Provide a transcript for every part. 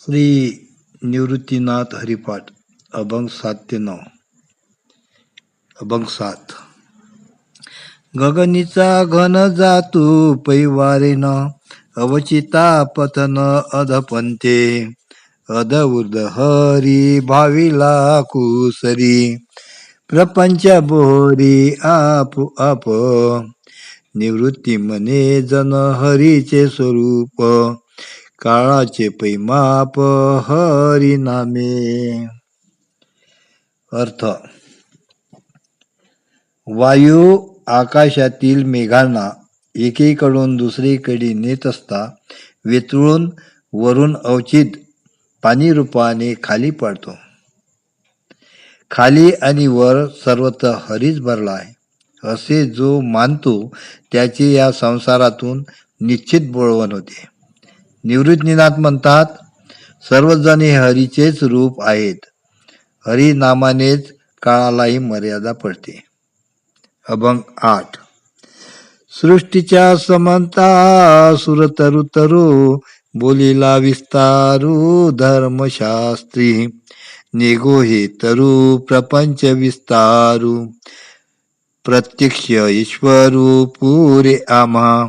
श्री निवृत्तीनाथ हरिपाठ अभंग सात ते नऊ अभंग सात. गगनीचा घन जातू पैवारेन अवचिता पतन अधपंते. अध उर्ध हरी भाविला कुसरी प्रपंच बोरी आप आप. निवृत्ती मने जन हरीचे स्वरूप. काळाचे पैमाप हरी नामे. अर्थ. वायू आकाशातील मेघांना एकीकडून दुसरीकडे नेत असता वितळून वरून अवचित पाणी रूपाने खाली पडतो. खाली आणि वर सर्वत्र हरीच भरला आहे. असे जो मानतो त्याचे या संसारातून निश्चित बोळवण होते. निवृत्तीनाथ म्हणतात सर्वजण हे हरीचेच रूप आहेत. हरी नामानेच काळालाही मर्यादा पडते. अभंग आठ. सृष्टीच्या समंता सुर तरु तरु बोलीला विस्तारू धर्मशास्त्री. निगो हे तरु प्रपंच विस्तारू. प्रत्यक्ष ईश्वरूपुरे आम्हा.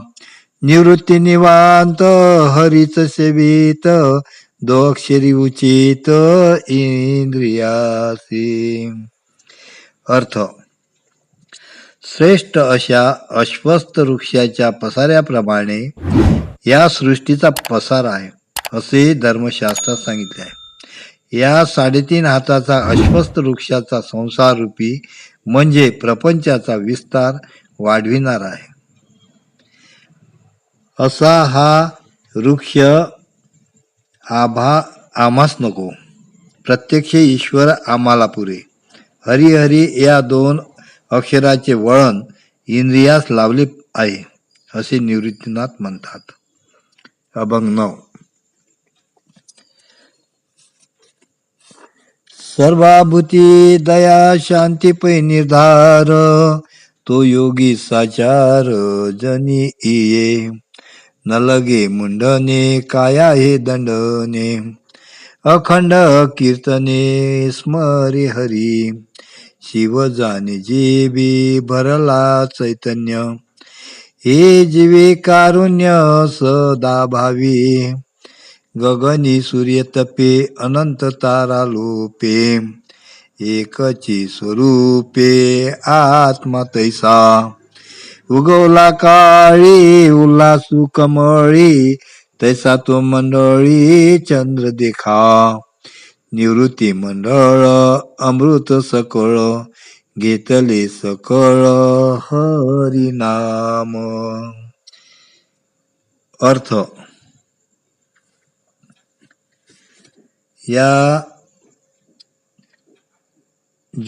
निवृत्ती निवांत हरिच सेवित दो अक्षरी उचित इंद्रियासी. अर्थ. श्रेष्ठ अशा अश्वस्त वृक्षाच्या पसाऱ्याप्रमाणे या सृष्टीचा पसार आहे असे धर्मशास्त्रात सांगितले आहे. या साडेतीन हाताचा अश्वस्त वृक्षाचा संसार रूपी म्हणजे प्रपंचाचा विस्तार वाढविणार आहे. असा हा वृक्ष आभा आम्हास नको. प्रत्यक्ष ईश्वर आम्हाला पुरे. हरिहरी या दोन अक्षराचे वळण इंद्रियास लावले आहे असे निवृत्तीनाथ म्हणतात. अभंग नऊ. सर्वाभूती दया शांती पै निर्धार. तो योगी साचार जनी इये. न लगे मुंडने काया हे दंडने. अखंड कीर्तने स्मरे हरी. शिव जाने जीवी भरला चैतन्य. हे जीवे कारुण्य सदा भावी. गगनी सूर्य तपे अनंत तारा लोपे एकची स्वरूपे आत्मा तैसा उगवला काळी उल्हासू कमळी तैसा तो मंडळी चंद्र देखा निवृत्ती मंडळ अमृत सकळ घेतले सकळ हरिनाम अर्थ या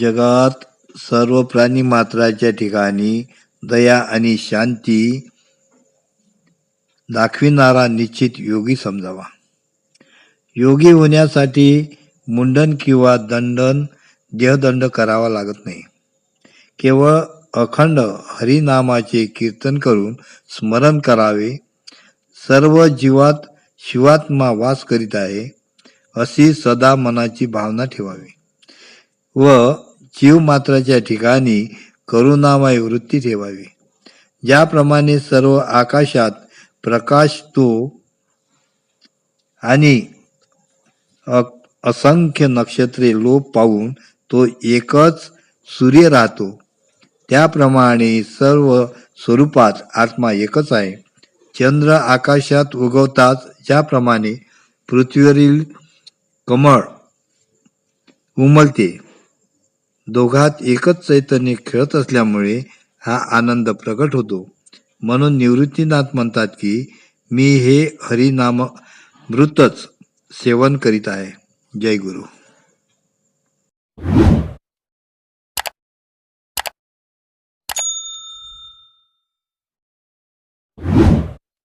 जगात सर्व प्राणी मात्राच्या ठिकाणी दया आणि शांती दाखविणारा निश्चित योगी समजावा. योगी होण्यासाठी मुंडन किंवा दंडन देहदंड करावा लागत नाही. केवळ अखंड हरिनामाचे कीर्तन करून स्मरण करावे. सर्व जीवात शिवात्मा वास करीत आहे. अशी सदा मनाची भावना ठेवावी. व जीव मात्राच्या ठिकाणी करुणामय वृत्ती ठेवावी. ज्याप्रमाणे सर्व आकाशात प्रकाश तो आणि असंख्य नक्षत्रे लोप पाहून तो एकच सूर्य राहतो. त्याप्रमाणे सर्व स्वरूपात आत्मा एकच आहे. चंद्र आकाशात उगवताच ज्याप्रमाणे पृथ्वीवरील कमळ उमलते दोघात एकच चैतन्य खेळत असल्यामुळे हा आनंद प्रकट होतो. म्हणून निवृत्तीनाथ म्हणतात की मी हे हरिनाम मृतच सेवन करीत आहे. जय गुरु.